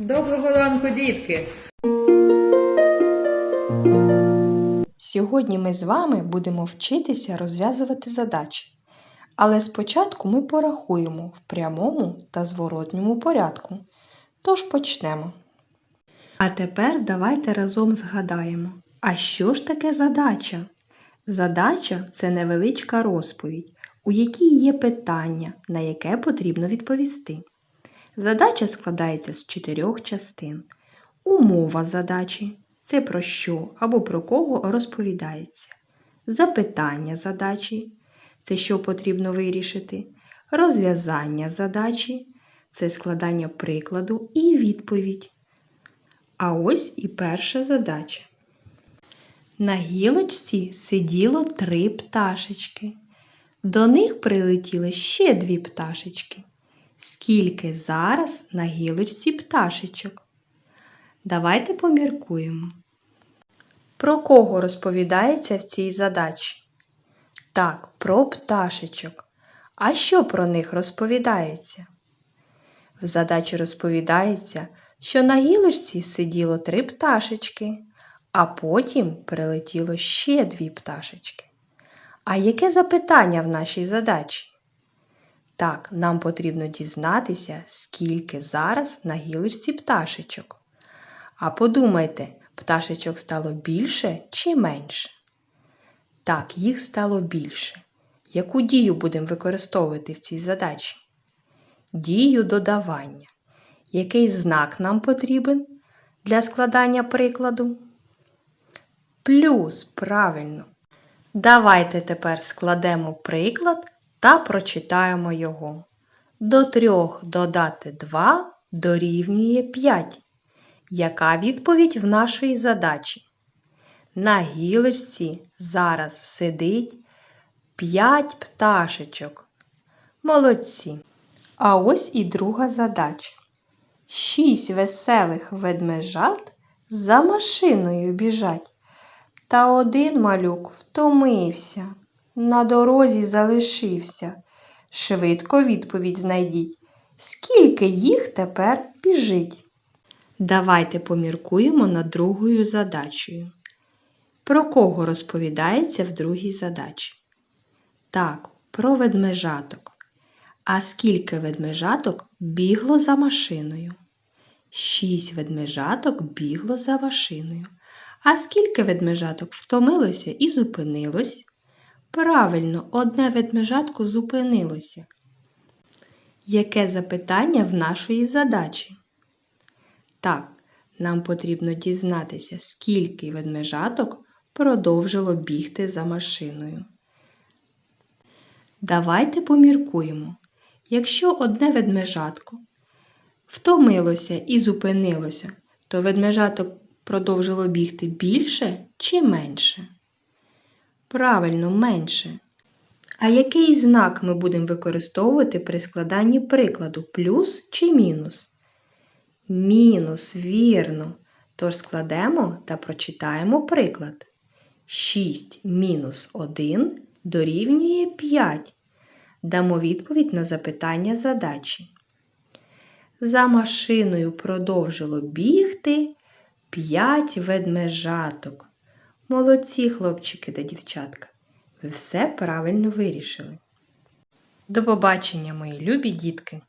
Доброго ранку, дітки! Сьогодні ми з вами будемо вчитися розв'язувати задачі. Але спочатку ми порахуємо в прямому та зворотньому порядку. Тож почнемо. А тепер давайте разом згадаємо, а що ж таке задача? Задача це невеличка розповідь, у якій є питання, на яке потрібно відповісти. Задача складається з чотирьох частин. Умова задачі це про що або про кого розповідається. Запитання задачі це що потрібно вирішити. Розв'язання задачі це складання прикладу і відповідь. А ось і перша задача. На гілочці сиділо три пташечки. До них прилетіли ще дві пташечки. Скільки зараз на гілочці пташечок? Давайте поміркуємо. Про кого розповідається в цій задачі? Так, про пташечок. А що про них розповідається? В задачі розповідається, що на гілочці сиділо три пташечки, а потім прилетіло ще дві пташечки. А яке запитання в нашій задачі? Так, нам потрібно дізнатися, скільки зараз на гілочці пташечок. А подумайте, пташечок стало більше чи менше? Так, їх стало більше. Яку дію будемо використовувати в цій задачі? Дію додавання. Який знак нам потрібен для складання прикладу? Плюс, правильно. Давайте тепер складемо приклад та прочитаємо його. До трьох додати 2 дорівнює 5. Яка відповідь в нашій задачі? На гілочці зараз сидить 5 пташечок. Молодці. А ось і друга задача. Шість веселих ведмежат за машиною біжать. Та один малюк втомився, на дорозі залишився. Швидко відповідь знайдіть, скільки їх тепер біжить. Давайте поміркуємо над другою задачею. Про кого розповідається в другій задачі? Так, про ведмежаток. А скільки ведмежаток бігло за машиною? Шість ведмежаток бігло за машиною. А скільки ведмежаток втомилося і зупинилось? Правильно, одне ведмежатко зупинилося. Яке запитання в нашої задачі? Так, нам потрібно дізнатися, скільки ведмежаток продовжило бігти за машиною. Давайте поміркуємо. Якщо одне ведмежатко втомилося і зупинилося, то ведмежаток продовжило бігти більше чи менше? Правильно, менше. А який знак ми будемо використовувати при складанні прикладу плюс чи мінус? Мінус, вірно. Тож складемо та прочитаємо приклад. 6 мінус 1 дорівнює 5. Дамо відповідь на запитання задачі. За машиною продовжило бігти 5 ведмежаток. Молодці, хлопчики та дівчатка. Ви все правильно вирішили. До побачення, мої любі дітки!